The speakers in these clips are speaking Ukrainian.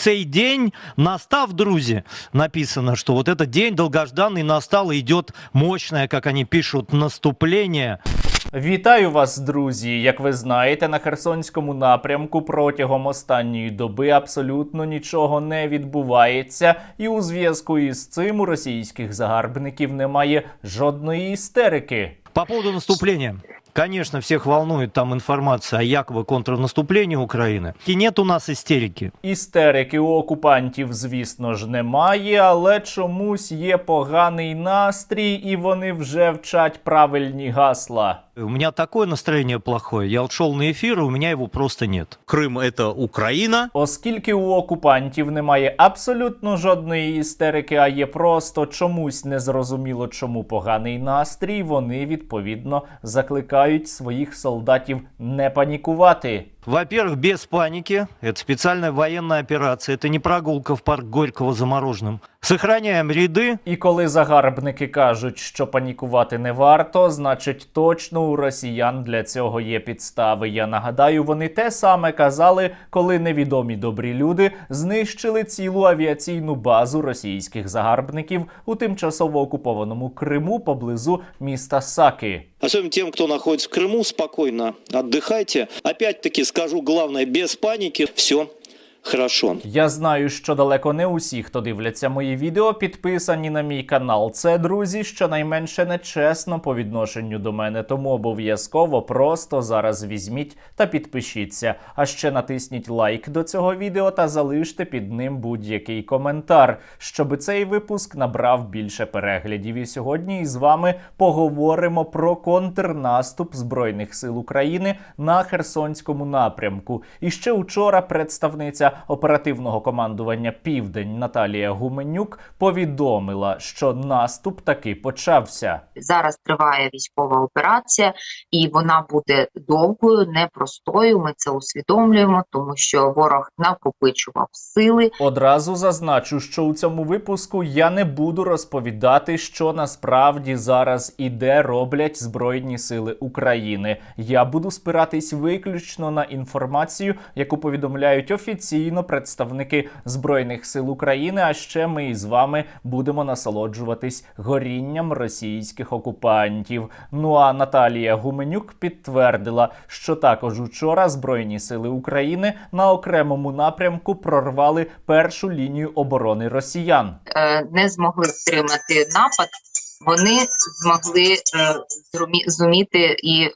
цей день настав, друзі, написано, что вот этот день долгожданный настал, и идет мощное, как они пишут, наступление. Вітаю вас, друзі! Як ви знаєте, на Херсонському напрямку протягом останньої доби абсолютно нічого не відбувається, і у зв'язку із цим у російських загарбників немає жодної істерики. По поводу наступления. Конечно, всех волнует там информация о якобы контрнаступлении Украины. И нет у нас истерики. Істерики у окупантів, звісно ж, немає, але чомусь є поганий настрій, і вони вже вчать правильні гасла. У меня такое настроение плохое. Я вот шел на эфир, и у меня его просто нет. Крым это Украина. Оскільки у окупантів немає абсолютно жодної істерики, а є просто чомусь незрозуміло чому поганий настрій, вони відповідно закликають своїх солдатів не панікувати. Во-первых, без паники. Это специальная военная операция. Это не прогулка в парк Горького замороженным. Сохраняем ряды. І коли загарбники кажуть, що панікувати не варто, значить точно у росіян для цього є підстави. Я нагадаю, вони те саме казали, коли невідомі добрі люди знищили цілу авіаційну базу російських загарбників у тимчасово окупованому Криму поблизу міста Саки. Особенно тем, кто находится в Крыму, спокойно отдыхайте. Опять-таки скажу главное, без паники, все хорошо. Я знаю, що далеко не усі, хто дивляться мої відео, підписані на мій канал. Це друзі, щонайменше нечесно по відношенню до мене. Тому обов'язково просто зараз візьміть та підпишіться. А ще натисніть лайк до цього відео та залиште під ним будь-який коментар, щоб цей випуск набрав більше переглядів. І сьогодні із вами поговоримо про контрнаступ збройних сил України на Херсонському напрямку. І ще учора представниця оперативного командування Південь Наталія Гуменюк повідомила, що наступ таки почався. Зараз триває військова операція, і вона буде довгою, непростою. Ми це усвідомлюємо, тому що ворог накопичував сили. Одразу зазначу, що у цьому випуску я не буду розповідати, що насправді зараз і де роблять Збройні Сили України. Я буду спиратись виключно на інформацію, яку повідомляють офіційно представники Збройних сил України. А ще ми із вами будемо насолоджуватись горінням російських окупантів. Ну а Наталія Гуменюк підтвердила, що також учора Збройні сили України на окремому напрямку прорвали першу лінію оборони росіян. Е, Не змогли стримати напад. Вони змогли е, зуміти і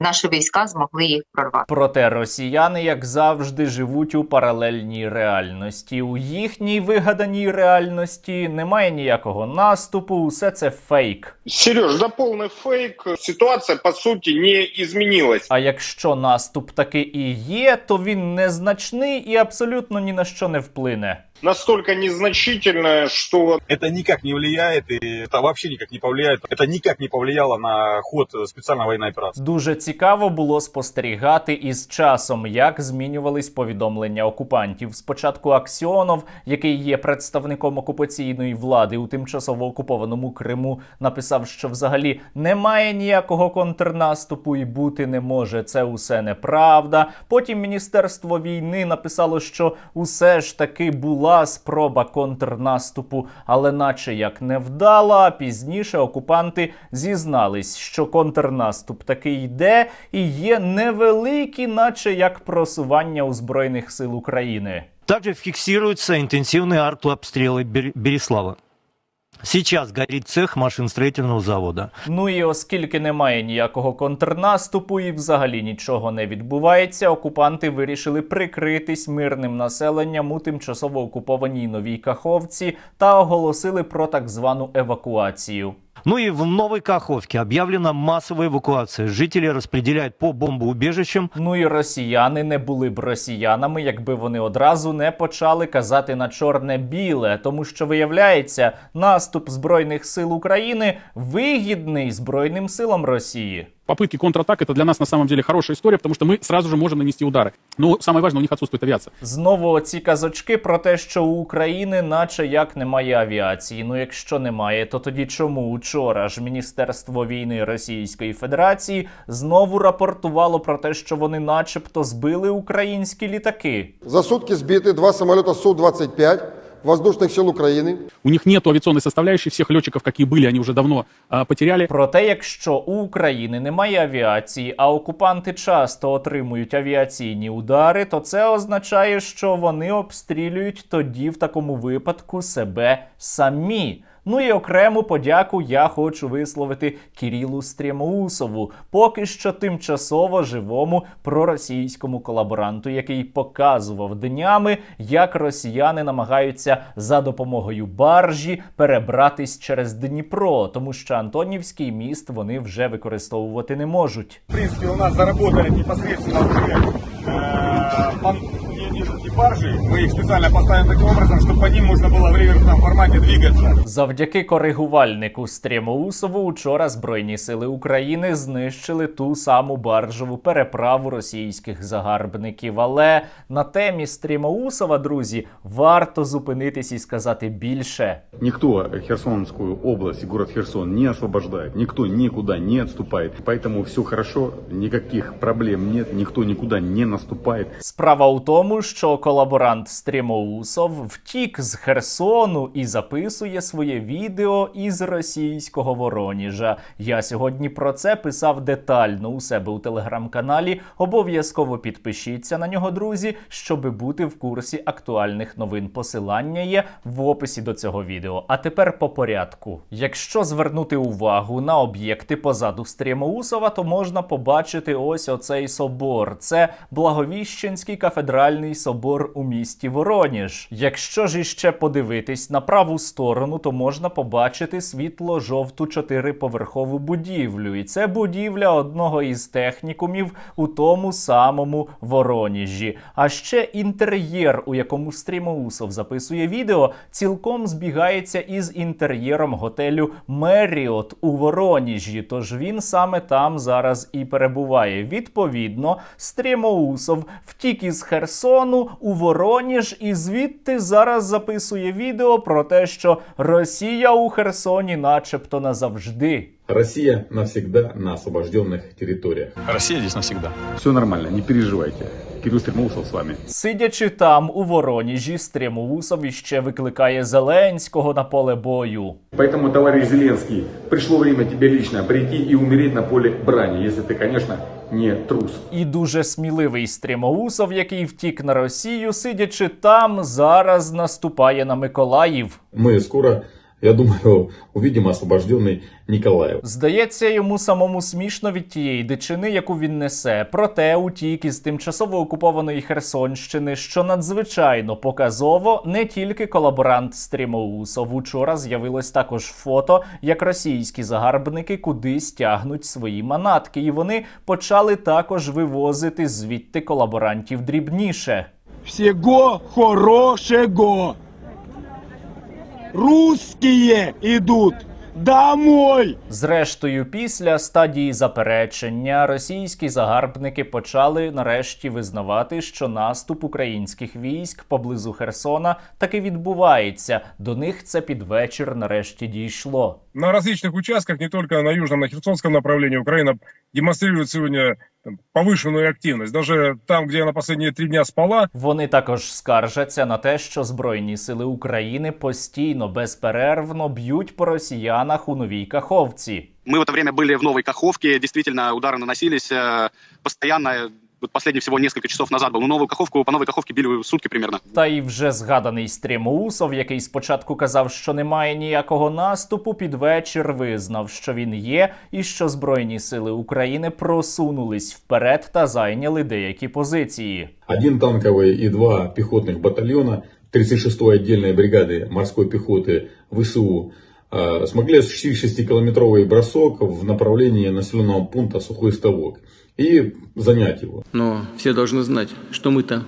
наші війська змогли їх прорвати. Проте росіяни, як завжди, живуть у паралельній реальності. У їхній вигаданій реальності немає ніякого наступу, усе це фейк. Сереж, да полный фейк. Ситуация, по сути, не изменилась. А якщо наступ таки і є, то він незначний і абсолютно ні на що не вплине Настолько незначительная, что это никак не влияет, и это вообще никак не повлияет. Это никак не повлияло на ход специальной военной операции. Дуже цікаво було спостерігати із часом, як змінювались повідомлення окупантів. Спочатку Аксьонов, який є представником окупаційної влади у тимчасово окупованому Криму, написав, що взагалі немає ніякого контрнаступу і бути не може. Це усе неправда. Потім Міністерство війни написало, що усе ж таки була спроба контрнаступу, але наче як не вдала. Пізніше окупанти зізнались, що контрнаступ таки йде, і є невеликі, наче як просування у збройних сил України. Также фіксуються інтенсивні артобстрелы Бер- Береслава. Сейчас горить цех машиностроительного завода. Ну і оскільки немає ніякого контрнаступу і взагалі нічого не відбувається, окупанти вирішили прикритись мирним населенням у тимчасово окупованій новій Каховці та оголосили про так звану евакуацію. Ну и в Новой Каховке объявлена массовая эвакуация. Жители распределяют по бомбоубежищам. Ну і росіяни не були б росіянами, якби вони одразу не почали казати на чорне-біле, тому що виявляється, наступ збройних сил України вигідний збройним силам Росії Попытки контратак это для нас на самом деле хорошая история, потому что мы сразу же можем нанести удары. Но самое важное, у них отсутствует авиация. Знову оці казочки про те, що у України наче як немає авіації. Ну якщо немає, то тоді чому учора ж Міністерство війни Російської Федерації знову рапортувало про те, що вони начебто збили українські літаки? За сутки сбиты два самолета Су-25 воздушных сил Украины. У них нет авиационной составляющей, всех летчиков, какие были, они уже давно а, потеряли. Проте, якщо у України немає авіації, а окупанти часто отримують авіаційні удари, то це означає, що вони обстрілюють тоді в такому випадку себе самі. Ну і окрему подяку я хочу висловити Кірілу Стрімоусову, поки що тимчасово живому проросійському колаборанту, який показував днями, як росіяни намагаються за допомогою баржі перебратись через Дніпро, тому що Антонівський міст вони вже використовувати не можуть. В принципе, у нас заработали непосредственно уже э, пан- не- неженки баржи. Мы их специально поставим таким образом, чтобы по ним можно было в реверсном формате двигаться. Завдяки коригувальнику Стрімоусову учора Збройні сили України знищили ту саму баржову переправу російських загарбників. Але на темі Стрімоусова, друзі, варто зупинитись і сказати більше. Никто Херсонскую область и город Херсон не освобождает, никто никуда не отступает. Поэтому все хорошо, никаких проблем нет, никто никуда не наступает. Справа у тому, що колаборант Стрімоусов втік з Херсону і записує своє відео із російського Вороніжа. Я сьогодні про це писав детально у себе у телеграм-каналі. Обов'язково підпишіться на нього, друзі, щоби бути в курсі актуальних новин. Посилання є в описі до цього відео. А тепер по порядку. Якщо звернути увагу на об'єкти позаду Стрімоусова, то можна побачити ось оцей собор. Це Благовіщенський кафедральний собор у місті Вороніж. Якщо ж іще подивитись на праву сторону, то можна побачити світло-жовту чотириповерхову будівлю. І це будівля одного із технікумів у тому самому Вороніжі. А ще інтер'єр, у якому Стрімоусов записує відео, цілком збігається із інтер'єром готелю Меріот у Вороніжі. Тож він саме там зараз і перебуває. Відповідно, Стрімоусов втік із Херсону у Вороніж і звідти зараз записує відео про те, що Росія у Херсоні, начебто, назавжди. Россия навсегда на освобожденных территориях. Россия здесь навсегда. Все нормально, не переживайте. Кирилл Стремоусов с вами. Сидячи там у Вороніжі, Стрімоусов іще викликає Зеленського на поле бою. Поэтому, товарищ Зеленский, пришло время тебе лично прийти и умереть на поле брани, если ты, конечно, не трус. І дуже сміливий Стрімоусов, який втік на Росію, сидячи там, зараз наступає на Миколаїв. Ми скоро, я думаю, увидим освобожденный Николаев. Здається, йому самому смішно від тієї дичини, яку він несе. Проте утік із тимчасово окупованої Херсонщини, що надзвичайно показово, не тільки колаборант Стрімоусов. Учора з'явилось також фото, як російські загарбники кудись тягнуть свої манатки, і вони почали також вивозити звідти колаборантів дрібніше. Всего хорошего. Русские идут домой. Зрештою, після стадії заперечення російські загарбники почали нарешті визнавати, що наступ українських військ поблизу Херсона таки відбувається. До них це під вечір нарешті дійшло. На различных участках, не только на южном, на Херсонском направлении, Украина демонстрирует сегодня там, повышенную активность. Даже там, где она последние три дня спала, Вони також скаржаться на те, що збройні сили України постійно безперервно б'ють по росіянах у новій каховці. Мы в это время были в Новой Каховке, действительно удары наносились э, постоянно. Вот последний всего несколько часов назад был. Ну, Новую Каховку, по Новой Каховке били сутки примерно. Та й вже згаданий Стрімоусов, який спочатку казав, що немає ніякого наступу, під вечір визнав, що він є, і що Збройні сили України просунулись вперед та зайняли деякі позиції. Один танковый и два пехотных батальона 36-й отдельной бригады морской пехоты ВСУ э, смогли осуществить 6-километровый бросок в направлении населенного пункта Сухой Ставок и занять его. Но все должны знать, что мы-то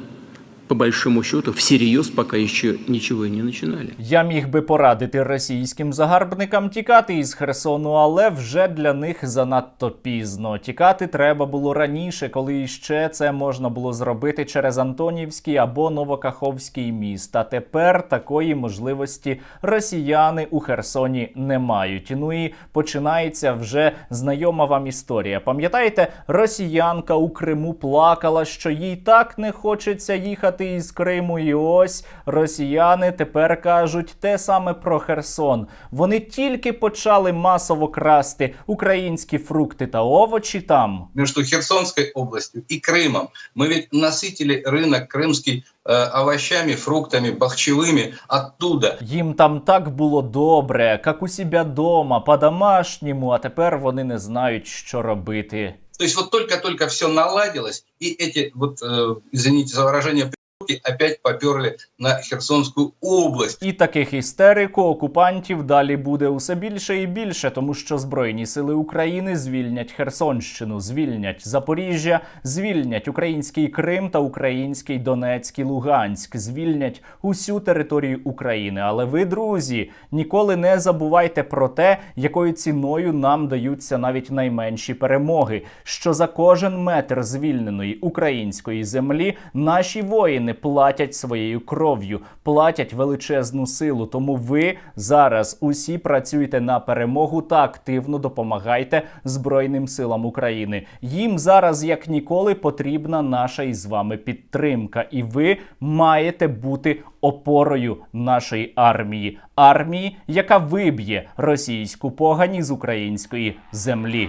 по большому счету, всерьез пока еще ничего и не начинали. Я міг би порадити російським загарбникам тікати із Херсону, але вже для них занадто пізно. Тікати треба було раніше, коли іще це можна було зробити через Антонівський або Новокаховський міст. А тепер такої можливості росіяни у Херсоні не мають. Ну і починається вже знайома вам історія. Пам'ятаєте, росіянка у Криму плакала, що їй так не хочеться їхати із Криму. І ось росіяни тепер кажуть те саме про Херсон. Вони тільки почали масово красти українські фрукти та овочі там. между Херсонской областью и Крымом. Мы ведь насытили рынок крымский э, овощами, фруктами, бахчевыми оттуда. Їм там так було добре, як у себе дома, по-домашньому, а тепер вони не знають, що робити. То есть вот только-только все наладилось, и эти вот, э, извините за выражение, придурки опять поперли на Херсонскую область. І таких істерик у окупантів далі буде усе більше і більше, тому що Збройні сили України звільнять Херсонщину, звільнять Запоріжжя, звільнять український Крим та український Донецький Луганськ, звільнять усю територію України. Але ви, друзі, ніколи не забувайте про те, якою ціною нам даються навіть найменші перемоги. Що за кожен метр звільненої української землі наші воїни платять своєю кров'ю, платять величезну силу. Тому ви зараз усі працюєте на перемогу та активно допомагайте Збройним силам України. Їм зараз як ніколи потрібна наша із вами підтримка, і ви маєте бути опорою нашої армії, армії, яка виб'є російську погані з української землі.